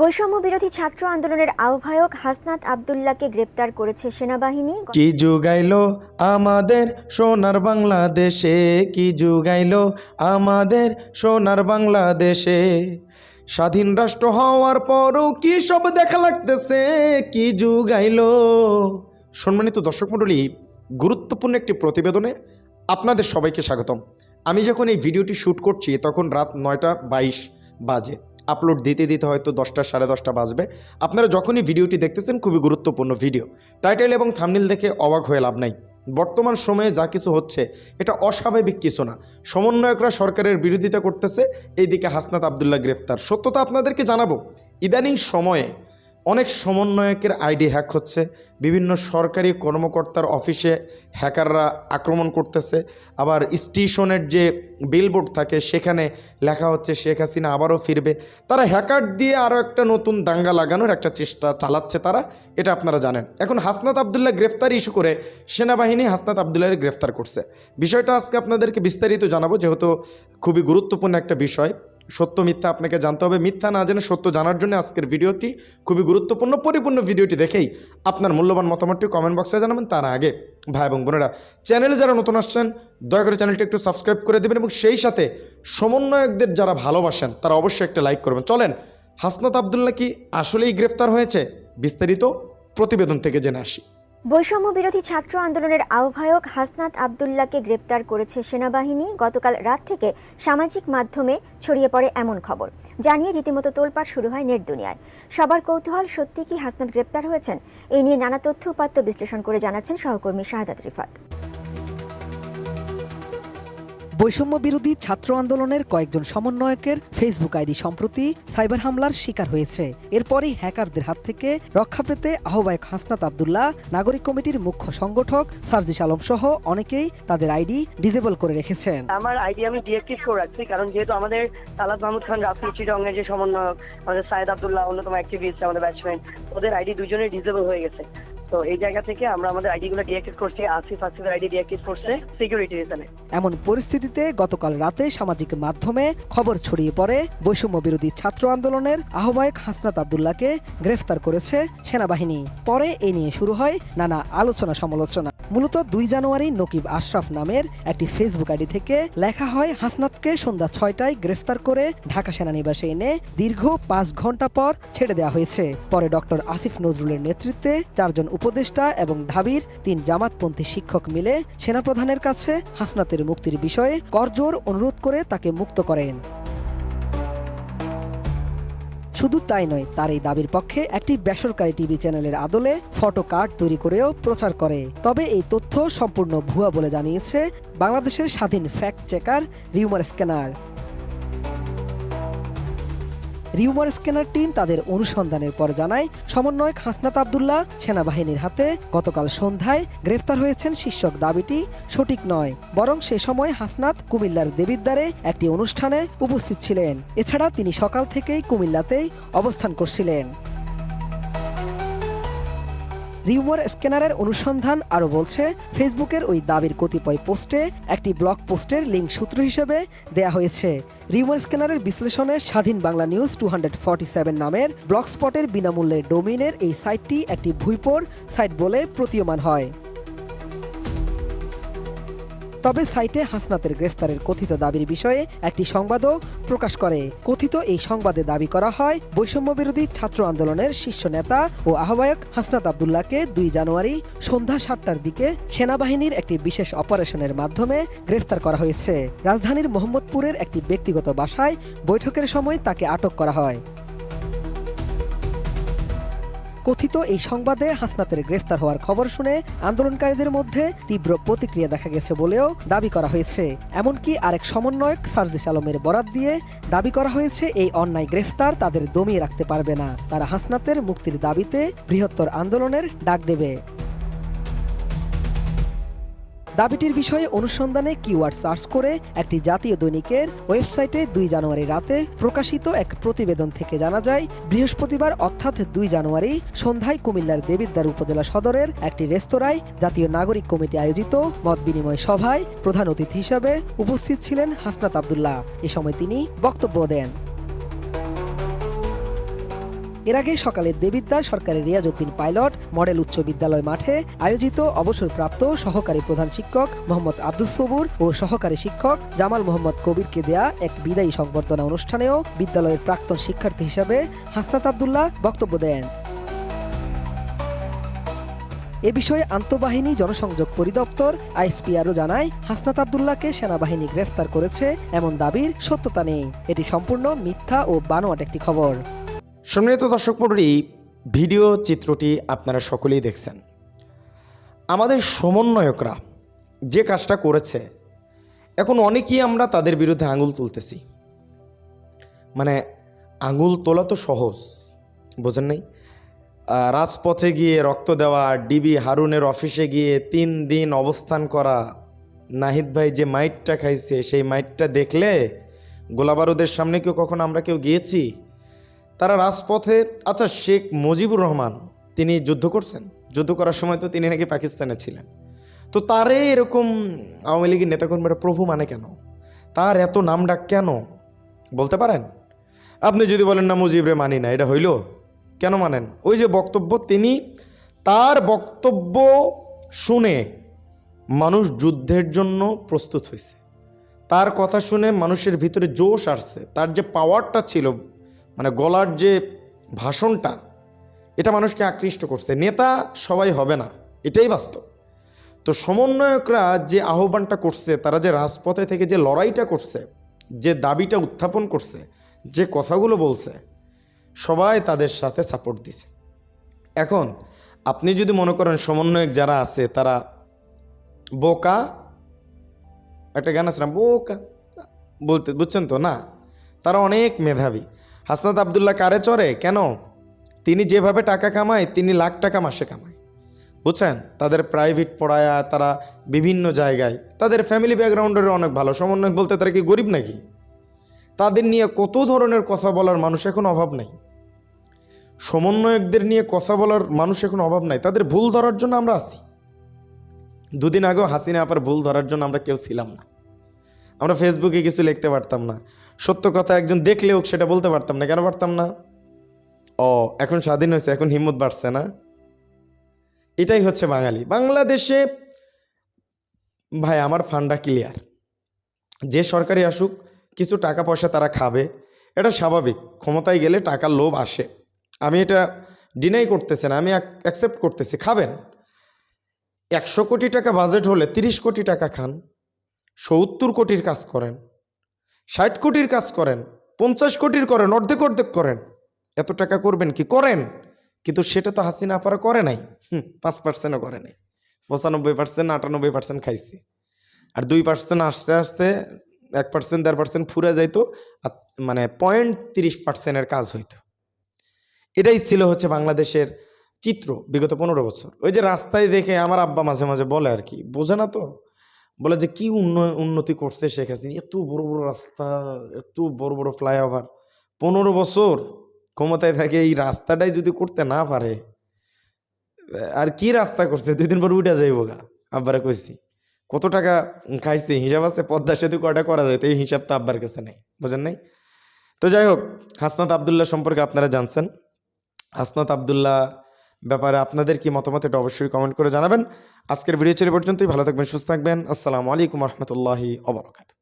বৈষম্য বিরোধী ছাত্র আন্দোলনের আহ্বায়ক হাসনাত আবদুল্লাহকে গ্রেপ্তার করেছে সেনাবাহিনী। কি যুগাইলো আমাদের সোনার বাংলাদেশে? কি যুগাইলো আমাদের সোনার বাংলাদেশে? স্বাধীন রাষ্ট্র হওয়ার পরও কি সব দেখা লাগতেছে? কি যুগাইলো? সম্মানিত দর্শক মণ্ডলী, গুরুত্বপূর্ণ একটি প্রতিবেদনে আপনাদের সবাইকে স্বাগতম। আমি যখন এই ভিডিওটি শ্যুট করছি, তখন রাত নয়টা বাইশ বাজে। আপলোড দিতে দিতে হয়তো দশটা, সাড়ে দশটা বাজবে। আপনারা যখনই ভিডিওটি দেখতেছেন, খুবই গুরুত্বপূর্ণ ভিডিও। টাইটেল এবং থামনিল দেখে অবাক হয়ে লাভ নাই। বর্তমান সময়ে যা কিছু হচ্ছে, এটা অস্বাভাবিক কিছু না। সমন্বয়করা সরকারের বিরোধিতা করতেছে, এইদিকে হাসনাত আবদুল্লাহ গ্রেফতার। সত্যতা আপনাদেরকে জানাব, ইদানিং সময়ে অনেক সমন্বয়কের আইডি হ্যাক হচ্ছে। বিভিন্ন সরকারি কর্মকর্তার অফিসে হ্যাকাররা আক্রমণ করতেছে। আবার স্টেশনের যে বিলবোর্ড থাকে, সেখানে লেখা হচ্ছে, শেখ হাসিনা আবারও ফিরবে। তারা হ্যাকার দিয়ে আরও একটা নতুন দাঙ্গা লাগানোর একটা চেষ্টা চালাচ্ছে তারা, এটা আপনারা জানেন। এখন হাসনাত আবদুল্লাহ গ্রেফতার ইস্যু করে সেনাবাহিনী হাসনাত আবদুল্লাহর গ্রেফতার করছে। বিষয়টা আজকে আপনাদেরকে বিস্তারিত জানাব, যেহেতু খুবই গুরুত্বপূর্ণ একটা বিষয়। সত্য, মিথ্যা আপনাকে জানতে হবে। মিথ্যা না জেনে সত্য জানার জন্য আজকের ভিডিওটি খুবই গুরুত্বপূর্ণ, পরিপূর্ণ ভিডিওটি দেখেই আপনার মূল্যবান মতামতটি কমেন্ট বক্সে জানাবেন। তার আগে ভাই এবং বোনেরা চ্যানেলে যারা নতুন আসছেন, দয়া করে চ্যানেলটি একটু সাবস্ক্রাইব করে দেবেন এবং সেই সাথে সমন্বয়কদের যারা ভালোবাসেন, তারা অবশ্যই একটা লাইক করবেন। চলেন, হাসনাত আবদুল্লাহ কি আসলেই গ্রেফতার হয়েছে? বিস্তারিত প্রতিবেদন থেকে জেনে আসি। বৈষম্য বিরোধী ছাত্র আন্দোলনের আহ্বায়ক হাসনাত আবদুল্লাকে গ্রেপ্তার করেছে সেনাবাহিনী। গতকাল রাত থেকে সামাজিক মাধ্যমে ছড়িয়ে পড়ে এমন খবর। জানিয়ে রীতিমতো তোলপাড় শুরু হয় নেট দুনিয়ায়। সবার কৌতূহল সত্যি কি হাসনাত গ্রেপ্তার হয়েছেন? এই নিয়ে নানা তথ্য উপাত্ত বিশ্লেষণ করে জানাচ্ছেন সহকর্মী শাহাদাত রিফাত। বৈষম্য বিরোধী ছাত্র আন্দোলনের কয়েকজন সমন্বয়কের ফেসবুক আইডি সম্প্রতি সাইবার হামলার শিকার হয়েছে। এরপরই হ্যাকারদের হাত থেকে রক্ষা পেতে আহ্বায়ক হাসনাত আবদুল্লাহ, নাগরিক কমিটির মুখ্য সংগঠক সার্জিস আলম সহ অনেকেই তাদের আইডি ডিজেবল করে রেখেছেন। আমার আইডি আমি ডিএক্টিভ করে রাখছি, কারণ যেহেতু আমাদের তালাত মাহমুদ খান রাফি চিটংয়ের যে সমন্বয়ক, আমাদের সায়েদ আবদুল্লাহ অন্যতম অ্যাক্টিভিস্ট আমাদের ব্যাটসম্যান ওদের আইডি দুজনের ডিজেবল হয়ে গেছে। তো এই জায়গা থেকে আমরা আমাদের করছি আইডি করছে সিকিউরিটি রিজনে এমন পরিস্থিতিতে গতকাল রাতে সামাজিক মাধ্যমে খবর ছড়িয়ে পড়ে, বৈষম্য বিরোধী ছাত্র আন্দোলনের আহ্বায়ক হাসনাত আবদুল্লাহকে গ্রেফতার করেছে সেনাবাহিনী। পরে এ নিয়ে শুরু হয় নানা আলোচনা সমালোচনা মূলত দুই জানুয়ারি নকিব আশরাফ নামের একটি ফেসবুক আইডি থেকে লেখা হয়, হাসনাতকে সন্ধ্যা ছয়টায় গ্রেফতার করে ঢাকা সেনানিবাসে এনে দীর্ঘ পাঁচ ঘণ্টা পর ছেড়ে দেওয়া হয়েছে। পরে ডক্টর আসিফ নজরুলের নেতৃত্বে চারজন উপদেষ্টা এবং ঢাবির তিন জামাতপন্থী শিক্ষক মিলে সেনাপ্রধানের কাছে হাসনাতের মুক্তির বিষয়ে করজোর অনুরোধ করে তাকে মুক্ত করেন। শুধু তাই নয়, তার এই দাবির পক্ষে একটি বেসরকারি টিভি চ্যানেলের আদলে ফটো কার্ড তৈরি করেও প্রচার করে। তবে এই তথ্য সম্পূর্ণ ভুয়া বলে জানিয়েছে বাংলাদেশের স্বাধীন fact checker rumour scanner. Rumour scanner team তাদের অনুসন্ধানের পর জানায়, সমন্বয়ক হাসনাত আবদুল্লাহ সেনাবাহিনীর হাতে গতকাল সন্ধ্যায় গ্রেফতার হয়েছেন শীর্ষক দাবিটি সঠিক নয়। বরং সে সময় হাসনাত কুমিল্লার দেবিদ্বারে একটি অনুষ্ঠানে উপস্থিত ছিলেন। এছাড়া তিনি সকাল থেকেই কুমিল্লাতেই অবস্থান করছিলেন। রিউমার স্ক্যানারের অনুসন্ধান আরও বলছে, ফেসবুকের ওই দাবির কতিপয় পোস্টে একটি ব্লগ পোস্টের লিঙ্ক সূত্র হিসেবে দেয়া হয়েছে। রিউমার স্ক্যানারের বিশ্লেষণে স্বাধীন বাংলা নিউজ টু নামের ব্লগ স্পটের বিনামূল্যে ডোমিনের এই সাইটটি একটি ভুইপোর সাইট বলে প্রতীয়মান হয়। তবে সাইটে হাসনাতের গ্রেফতারের কথিত দাবির বিষয়ে একটি সংবাদও প্রকাশ করে। কথিত এই সংবাদে দাবি করা হয়, বৈষম্য বিরোধী ছাত্র আন্দোলনের শীর্ষ নেতা ও আহ্বায়ক হাসনাত আবদুল্লাহকে দুই জানুয়ারি সন্ধ্যা সাতটার দিকে সেনাবাহিনীর একটি বিশেষ অপারেশনের মাধ্যমে গ্রেফতার করা হয়েছে। রাজধানীর মোহাম্মদপুরের একটি ব্যক্তিগত বাসায় বৈঠকের সময় তাকে আটক করা হয়। কথিত এই সংবাদে হাসনাতের গ্রেফতার হওয়ার খবর শুনে আন্দোলনকারীদের মধ্যে তীব্র প্রতিক্রিয়া দেখা গেছে বলেও দাবি করা হয়েছে। এমনকি আরেক সমন্বয়ক সার্জিস আলমের বরাত দিয়ে দাবি করা হয়েছে, এই অন্যায় গ্রেফতার তাদের দমিয়ে রাখতে পারবে না। তারা হাসনাতের মুক্তির দাবিতে বৃহত্তর আন্দোলনের ডাক দেবে। দাবিটির বিষয়ে অনুসন্ধানে কিওয়ার্ড সার্চ করে একটি জাতীয় দৈনিকের ওয়েবসাইটে দুই জানুয়ারি রাতে প্রকাশিত এক প্রতিবেদন থেকে জানা যায়, বৃহস্পতিবার অর্থাৎ দুই জানুয়ারি সন্ধ্যায় কুমিল্লার দেবিদ্বার উপজেলা সদরের একটি রেস্তোরাঁয় জাতীয় নাগরিক কমিটি আয়োজিত মত বিনিময় সভায় প্রধান অতিথি হিসাবে উপস্থিত ছিলেন হাসনাত আবদুল্লাহ। এ সময় তিনি বক্তব্য দেন। এর আগে সকালে দেবিদ্যা সরকারি রিয়াজউদ্দিন পাইলট, মডেল উচ্চ বিদ্যালয় মাঠে আয়োজিত অবসরপ্রাপ্ত সহকারী প্রধান শিক্ষক মোহাম্মদ আব্দুল সবুর ও সহকারী শিক্ষক জামাল মোহাম্মদ কবিরকে দেয়া এক বিদায়ী সংবর্ধনা অনুষ্ঠানেও বিদ্যালয়ের প্রাক্তন শিক্ষার্থী হিসাবে হাসনাত আবদুল্লাহ বক্তব্য দেন। এ বিষয়ে আন্তঃবাহিনী জনসংযোগ পরিদপ্তর আইএসপিআরও জানায়, হাসনাত আবদুল্লাহকে সেনাবাহিনী গ্রেফতার করেছে এমন দাবির সত্যতা নেই। এটি সম্পূর্ণ মিথ্যা ও বানোয়াট একটি খবর। সম্মানিত দর্শক মণ্ডলী, ভিডিও চিত্রটি আপনারা সকলেই দেখছেন। আমাদের সমন্বয়করা যে কাজটা করেছে, এখন অনেকেই আমরা তাদের বিরুদ্ধে আঙুল তুলতেছি। মানে আঙুল তোলা তো সহজ, বোঝেন নাই? রাজপথে গিয়ে রক্ত দেওয়া, ডিবি হারুনের অফিসে গিয়ে তিন দিন অবস্থান করা, নাহিদ ভাই যে মাইটটা খাইছে, সেই মাইটটা দেখলে গোলাবারুদের সামনে কেউ কখন আমরা কেউ গিয়েছি? তারা রাজপথে আচ্ছা শেখ মুজিবুর রহমান তিনি যুদ্ধ করছেন। যুদ্ধ করার সময় তো তিনি নাকি পাকিস্তানে ছিলেন। তো তারে এরকম আওয়ামী লীগের নেতাকর্মীরা প্রভু মানে কেন? তার এত নাম ডাক কেন? বলতে পারেন? আপনি যদি বলেন, না, মুজিবরে মানি না, এটা হইল। কেন মানেন? ওই যে বক্তব্য তিনি, তার বক্তব্য শুনে মানুষ যুদ্ধের জন্য প্রস্তুত হয়েছে তার কথা শুনে মানুষের ভিতরে জোশ আসছে। তার যে পাওয়ারটা ছিল মানে গলার যে ভাষণটা, এটা মানুষকে আকৃষ্ট করছে। নেতা সবাই হবে না, এটাই বাস্তব। তো সমন্বয়করা যে আহ্বানটা করছে, তারা যে রাজপথে থেকে যে লড়াইটা করছে, যে দাবিটা উত্থাপন করছে, যে কথাগুলো বলছে, সবাই তাদের সাথে সাপোর্ট দিছে। এখন আপনি যদি মনে করেন সমন্বয়ক যারা আছে, তারা বোকা, একটা গান আছে না, বোকা, বলতে, বুঝছেন তো? না, তারা অনেক মেধাবী। হাসনাত আবদুল্লাহ কারে চড়ে? কেন? তিনি যেভাবে টাকা কামায়, তিনি লাখ টাকা মাসে কামায়। বুঝছেন? তাদের প্রাইভেট পড়ায়া, তারা বিভিন্ন জায়গায়। তাদের ফ্যামিলি ব্যাকগ্রাউন্ডের অনেক ভালো। সমন্বয়ক বলতে তারা কি গরিব নাকি? তাদের নিয়ে কত ধরনের কথা বলার মানুষ এখন অভাব নাই। সমন্বয়কদের নিয়ে কথা বলার মানুষ এখন অভাব নাই। তাদের ভুল ধরার জন্য আমরা আছি। দুদিন আগেও হাসিনা আপার ভুল ধরার জন্য আমরা কেউ ছিলাম না। আমরা ফেসবুকে কিছু লিখতে পারতাম না। সত্য কথা একজন দেখলেও সেটা বলতে পারতাম না। কেন পারতাম না? ও, এখন স্বাধীন হয়েছে, এখন হিম্মত বাড়ছে না? এটাই হচ্ছে বাঙালি। বাংলাদেশে, ভাই, আমার ফান্ডা ক্লিয়ার যে সরকারি আসুক, কিছু টাকা পয়সা তারা খাবে। এটা স্বাভাবিক, ক্ষমতায় গেলে টাকার লোভ আসে। আমি এটা ডিনাই করতেছি না, আমি অ্যাকসেপ্ট করতেছি, খাবেন। একশো কোটি টাকা বাজেট হলে তিরিশ কোটি টাকা খান, সত্তর কোটির কাজ করেন। ষাট কোটির কাজ করেন, পঞ্চাশ কোটির করেন, অর্ধেক অর্ধেক করেন। এত টাকা করবেন কি? করেন। কিন্তু সেটা তো হাসিনা আপারা করে নাই। পাঁচ পার্সেন্টও করে নাই। পঁচানব্বই পার্সেন্ট আটানব্বই পার্সেন্ট খাইছে। আর দুই পার্সেন্ট আসতে আসতে এক পার্সেন্ট দেড় পার্সেন্ট ফুরে যাইতো, আর মানে পয়েন্ট তিরিশ পার্সেন্টের কাজ হইতো। এটাই ছিল হচ্ছে বাংলাদেশের চিত্র বিগত পনেরো বছর। ওই যে রাস্তায় দেখে আমার আব্বা মাঝে মাঝে বলে আর কি, বোঝে না তো? বলে যে, কি উন্ন- উন্নতি করছে শেখ হাসিনা? এত বড় বড় রাস্তা, এত বড় বড় ফ্লাইওভার। পনেরো বছর ক্ষমতায় থাকে, এই রাস্তাটাই যদি করতে না পারে, আর কি রাস্তা করছে? দুই দিন পর উঠে যাইব গা। আব্বারে কইছি, কত টাকা খাইছে? হিসাব আছে? পদ্মার সাথে কয়টা করা যায়? তো এই হিসাব তো আব্বার কাছে নেই, বুঝেন নাই? তো যাই হোক, হাসনাত আবদুল্লাহ সম্পর্কে আপনারা জানছেন। হাসনাত আবদুল্লাহ ব্যাপারে আপনাদের কি মতামত এটা অবশ্যই কমেন্ট করে জানাবেন। আজকের ভিডিও ছিল পর্যন্তই। ভালো থাকবেন, সুস্থ থাকবেন। আসসালামু আলাইকুম রহমতুল্লাহি অবরকাত